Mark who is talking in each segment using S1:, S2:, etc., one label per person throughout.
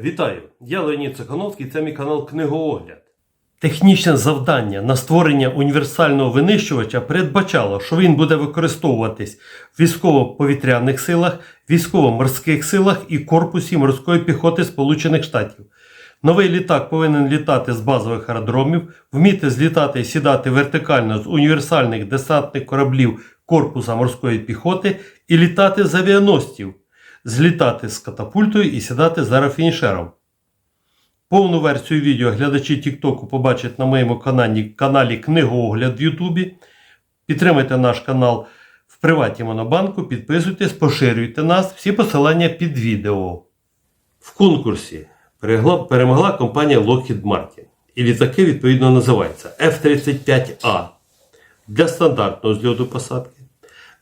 S1: Вітаю! Я Леонід Цехановський, це мій канал Книгоогляд. Технічне завдання на створення універсального винищувача передбачало, що він буде використовуватись в військово-повітряних силах, військово-морських силах і корпусі морської піхоти Сполучених Штатів. Новий літак повинен літати з базових аеродромів, вміти злітати і сідати вертикально з універсальних десантних кораблів корпуса морської піхоти і літати з авіаносців, злітати з катапультою і сідати з аерофінішером. Повну версію відео глядачі Тіктоку побачать на моєму каналі, каналі Книгоогляд в Ютубі. Підтримайте наш канал в приваті Монобанку, підписуйтесь, поширюйте нас. Всі посилання під відео. В конкурсі перемогла компанія Lockheed Martin. І літаки відповідно називаються F-35A для стандартного зльоту посадки,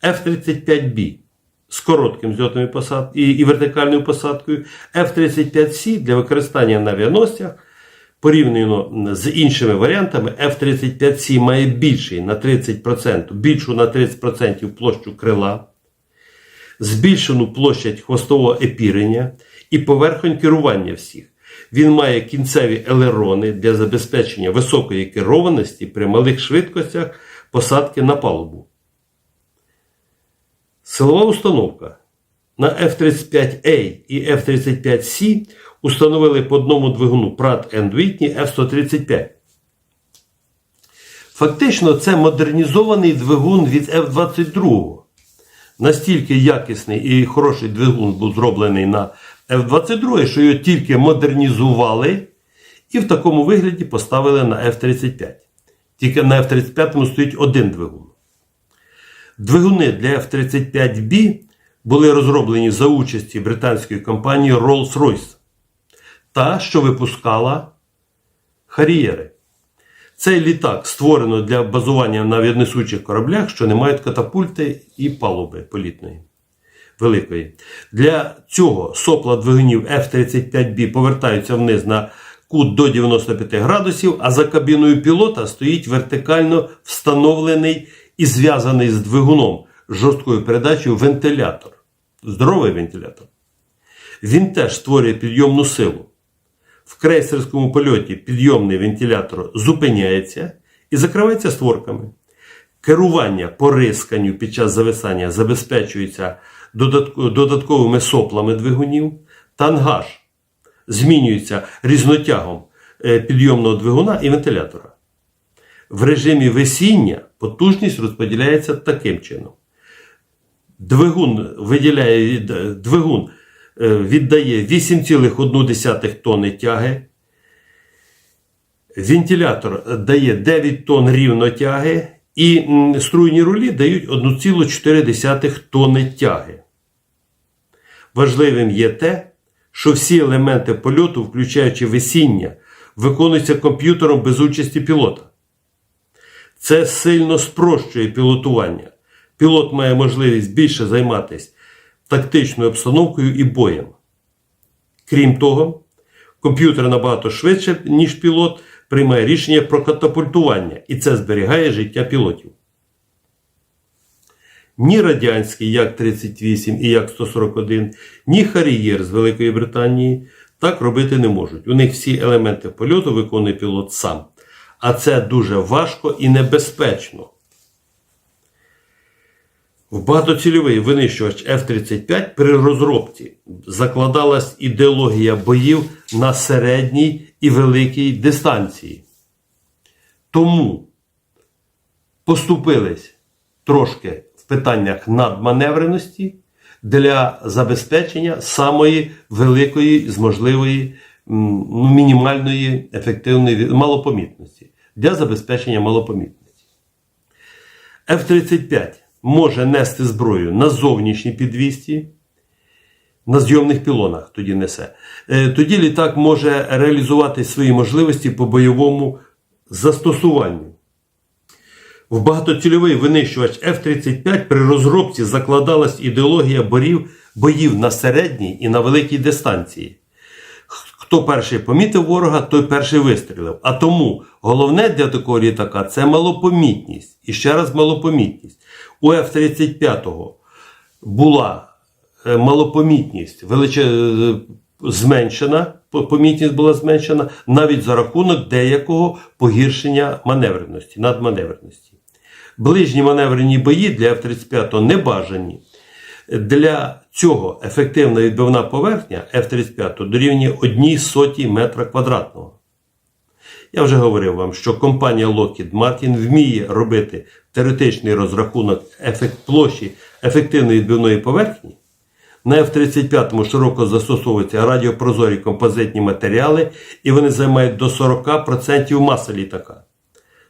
S1: F-35B з коротким зльотом і, посад... і, і вертикальною посадкою, F-35C для використання на авіаносцях. Порівняно з іншими варіантами, F-35C має більший на 30%, більшу на 30% площу крила, збільшену площадь хвостового епірення і поверхонь керування всіх. Він має кінцеві елерони для забезпечення високої керованості при малих швидкостях посадки на палубу. Силова установка на F-35A і F-35C установили по одному двигуну Pratt Whitney F-135. Фактично, це модернізований двигун від F-22. Настільки якісний і хороший двигун був зроблений на F-22, що його тільки модернізували і в такому вигляді поставили на F-35. Тільки на F-35 стоїть один двигун. Двигуни для F-35B були розроблені за участі британської компанії Rolls-Royce, та, що випускала Харієри. Цей літак створено для базування на віднесучих кораблях, що не мають катапульти і палуби політної. Великої. Для цього сопла двигунів F-35B повертаються вниз на кут до 95 градусів, а за кабіною пілота стоїть вертикально встановлений і зв'язаний з двигуном жорсткою передачею вентилятор. Здоровий вентилятор. Він теж створює підйомну силу. В крейсерському польоті підйомний вентилятор зупиняється і закривається створками. Керування по рисканню під час зависання забезпечується додатковими соплами двигунів. Тангаж змінюється різнотягом е, підйомного двигуна і вентилятора. В режимі висіння потужність розподіляється таким чином. Двигун, виділяє, двигун е, віддає 8,1 тонни тяги. Вентилятор дає 9 тонн рівно тяги, і струйні рулі дають 1,4 тонни тяги. Важливим є те, що всі елементи польоту, включаючи весіння, виконуються комп'ютером без участі пілота. Це сильно спрощує пілотування. Пілот має можливість більше займатися тактичною обстановкою і боєм. Крім того, комп'ютер набагато швидше, ніж пілот, приймає рішення про катапультування, і це зберігає життя пілотів. Ні радянський Як-38 і Як-141, ні Харієр з Великої Британії так робити не можуть. У них всі елементи польоту виконує пілот сам. А це дуже важко і небезпечно. В багатоцільовий винищувач F-35 при розробці закладалась ідеологія боїв на середній і великій дистанції. Тому поступились трошки в питаннях надманевреності для забезпечення самої великої з можливої ну, мінімальної ефективної малопомітності для забезпечення малопомітності. F-35 може нести зброю на зовнішній підвісті, на зйомних пілонах тоді несе. Е, Тоді літак може реалізувати свої можливості по бойовому застосуванню. В багатоцільовий винищувач F-35 при розробці закладалась ідеологія борів, боїв на середній і на великій дистанції. Хто перший помітив ворога, той перший вистрілив. А тому головне для такого літака це малопомітність. І ще раз малопомітність. У F-35 була е, малопомітність величе... е, зменшена помітність була зменшена, навіть за рахунок деякого погіршення маневреності, надманевреності. Ближні маневрені бої для F-35 не бажані. Для цього ефективна відбивна поверхня F-35 дорівнює 1 соті метра квадратного. Я вже говорив вам, що компанія Lockheed Martin вміє робити теоретичний розрахунок ефект площі ефективної відбивної поверхні. На F-35 широко застосовуються радіопрозорі композитні матеріали, і вони займають до 40% маси літака.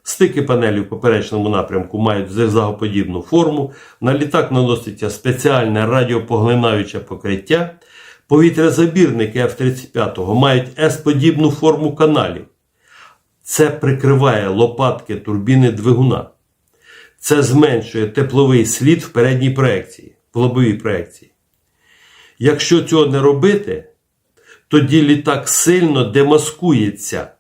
S1: Стики панелі в поперечному напрямку мають зигзагоподібну форму. На літак наноситься спеціальне радіопоглинаюче покриття. Повітрязабірники F-35 мають S-подібну форму каналів. Це прикриває лопатки турбіни двигуна. Це зменшує тепловий слід в передній проекції, в лобовій проекції. Якщо цього не робити, тоді літак сильно демаскується.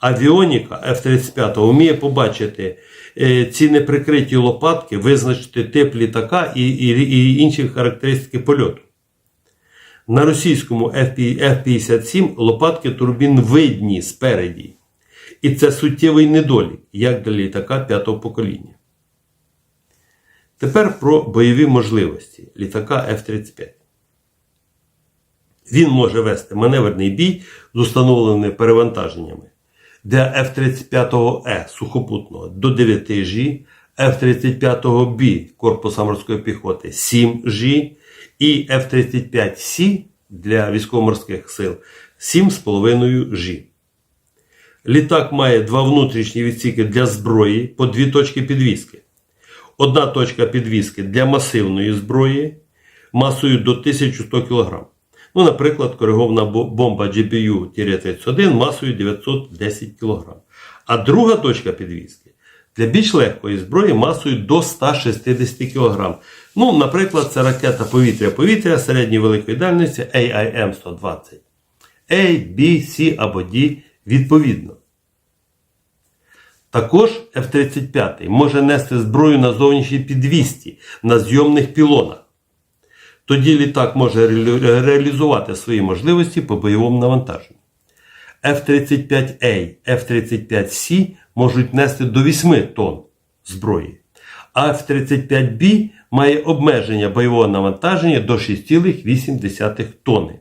S1: Авіоніка F-35 вміє побачити е, ці неприкриті лопатки, визначити тип літака і, і, і інші характеристики польоту. На російському F-57 лопатки турбін видні спереді. І це суттєвий недолік, як для літака п'ятого покоління. Тепер про бойові можливості літака F-35. Він може вести маневрний бій з установленими перевантаженнями для F-35E сухопутного до 9 G, F-35B корпуса морської піхоти 7 G і F-35C для військово-морських сил 7,5 G. Літак має два внутрішні відсіки для зброї по дві точки підвіски. Одна точка підвіски для масивної зброї масою до 1100 кг. Ну, наприклад, коригована бомба GBU-31 масою 910 кг. А друга точка підвіски для більш легкої зброї масою до 160 кг. Ну, наприклад, це ракета повітря-повітря середньої великої дальності AIM-120. A, B, C або D відповідно. Також F-35 може нести зброю на зовнішній підвісті на зйомних пілонах. Тоді літак може реалізувати свої можливості по бойовому навантаженню. F-35A, F-35C можуть нести до 8 тонн зброї, а F-35B має обмеження бойового навантаження до 6,8 тонни.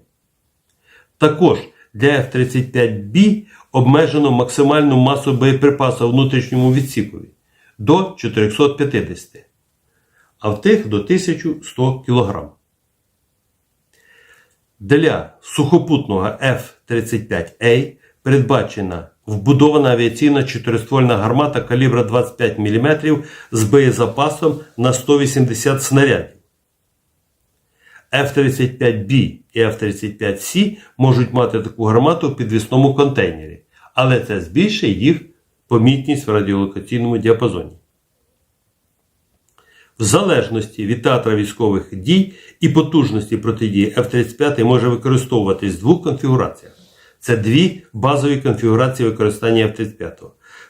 S1: Також для F-35B обмежено максимальну масу боєприпасу в внутрішньому відсікові до 450, а в тих до 1100 кг. Для сухопутного F-35A передбачена вбудована авіаційна чотириствольна гармата калібра 25 мм з боєзапасом на 180 снарядів. F-35B і F-35C можуть мати таку гармату в підвісному контейнері, але це збільшує їх помітність в радіолокаційному діапазоні. В залежності від театра військових дій і потужності протидії F-35 може використовуватись в двох конфігураціях. Це дві базові конфігурації використання F-35.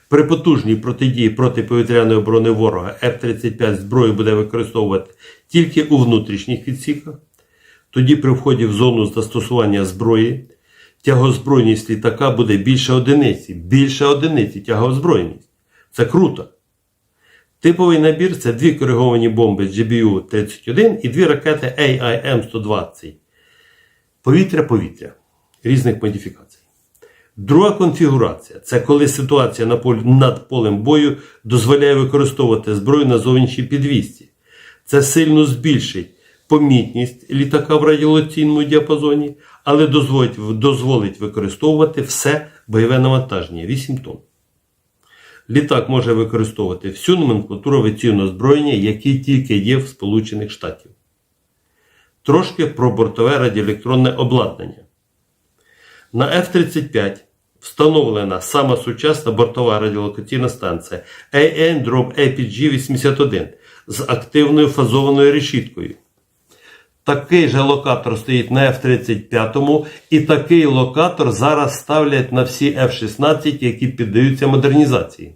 S1: При потужній протидії протиповітряної оборони ворога F-35 зброю буде використовувати тільки у внутрішніх відсіках. Тоді при вході в зону застосування зброї тягозбройність літака буде більше одиниці. Більше одиниці тягозбройність. Це круто. Типовий набір це дві кориговані бомби GBU-31 і дві ракети AIM-120. Повітря-повітря різних модифікацій. Друга конфігурація це коли ситуація на полі, над полем бою дозволяє використовувати зброю на зовнішній підвісті. Це сильно збільшить помітність літака в радіолокаційному діапазоні, але дозволить, дозволить використовувати все бойове навантаження 8 тонн. Літак може використовувати всю номенклатуру авіаційного озброєння, які тільки є в Сполучених Штатів. Трошки про бортове радіоелектронне обладнання. На F-35 встановлена сама сучасна бортова радіолокаційна станція AN-APG-81 з активною фазованою решіткою. Такий же локатор стоїть на F-35, і такий локатор зараз ставлять на всі F-16, які піддаються модернізації.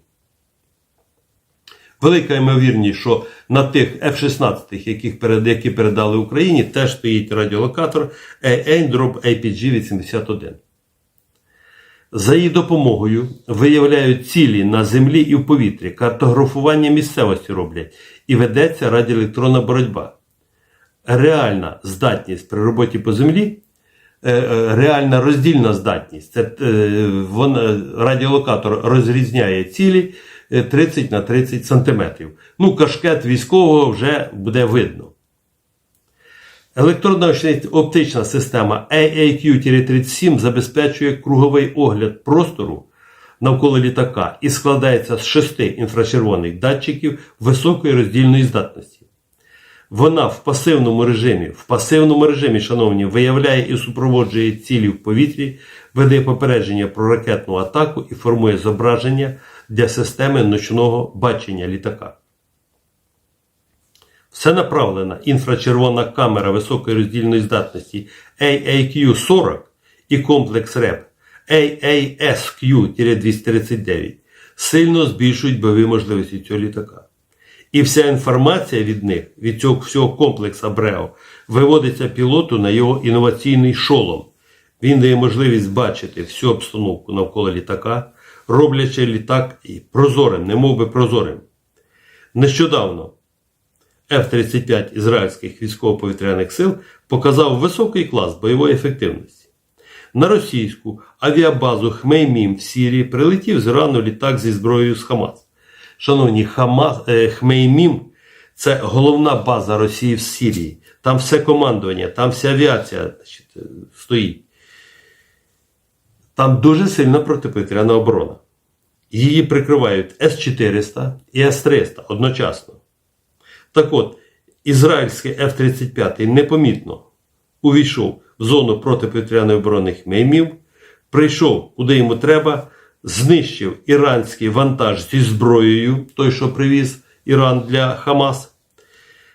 S1: Велика ймовірність, що на тих F-16, яких перед, які передали Україні, теж стоїть радіолокатор AN-APG-81. За її допомогою виявляють цілі на землі і в повітрі, картографування місцевості роблять і ведеться радіоелектронна боротьба. Реальна здатність при роботі по землі, е, е, реальна роздільна здатність. Це е, вона, радіолокатор розрізняє цілі е, 30 на 30 сантиметрів. Ну, кашкет військового вже буде видно. Електронна оптична система AAQ-37 забезпечує круговий огляд простору навколо літака і складається з шести інфрачервоних датчиків високої роздільної здатності. Вона в пасивному режимі, в пасивному режимі, шановні, виявляє і супроводжує цілі в повітрі, веде попередження про ракетну атаку і формує зображення для системи ночного бачення літака. Все направлена інфрачервона камера високої роздільної здатності AAQ-40 і комплекс РЕП AASQ-239 сильно збільшують бойові можливості цього літака. І вся інформація від них, від цього всього комплексу БРЕО, виводиться пілоту на його інноваційний шолом. Він дає можливість бачити всю обстановку навколо літака, роблячи літак і прозорим, немов би прозорим. Нещодавно F-35 ізраїльських військово-повітряних сил показав високий клас бойової ефективності. На російську авіабазу Хмеймім в Сірії прилетів з літак зі зброєю з Хамас. Шановні, Хамас, е, Хмеймім це головна база Росії в Сирії. Там все командування, там вся авіація значить, е, стоїть. Там дуже сильна протиповітряна оборона. Її прикривають С-400 і С-300 одночасно. Так от, ізраїльський F-35 непомітно увійшов в зону протиповітряної оборони Хмеймів, прийшов куди йому треба, знищив іранський вантаж зі зброєю, той, що привіз Іран для Хамас.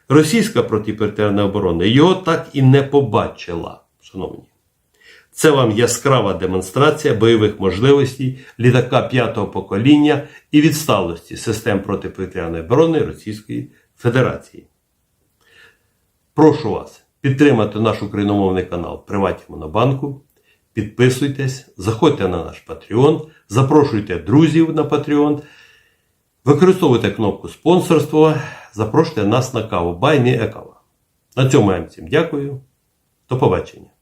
S1: Російська протиповітряна оборона його так і не побачила, шановні. Це вам яскрава демонстрація бойових можливостей літака п'ятого покоління і відсталості систем протиповітряної оборони Російської Федерації. Прошу вас підтримати наш україномовний канал Приваті Монобанку. Підписуйтесь, заходьте на наш Patreon, запрошуйте друзів на Patreon, використовуйте кнопку спонсорства, запрошуйте нас на каву. Бай мі. На цьому я вам всім дякую. До побачення.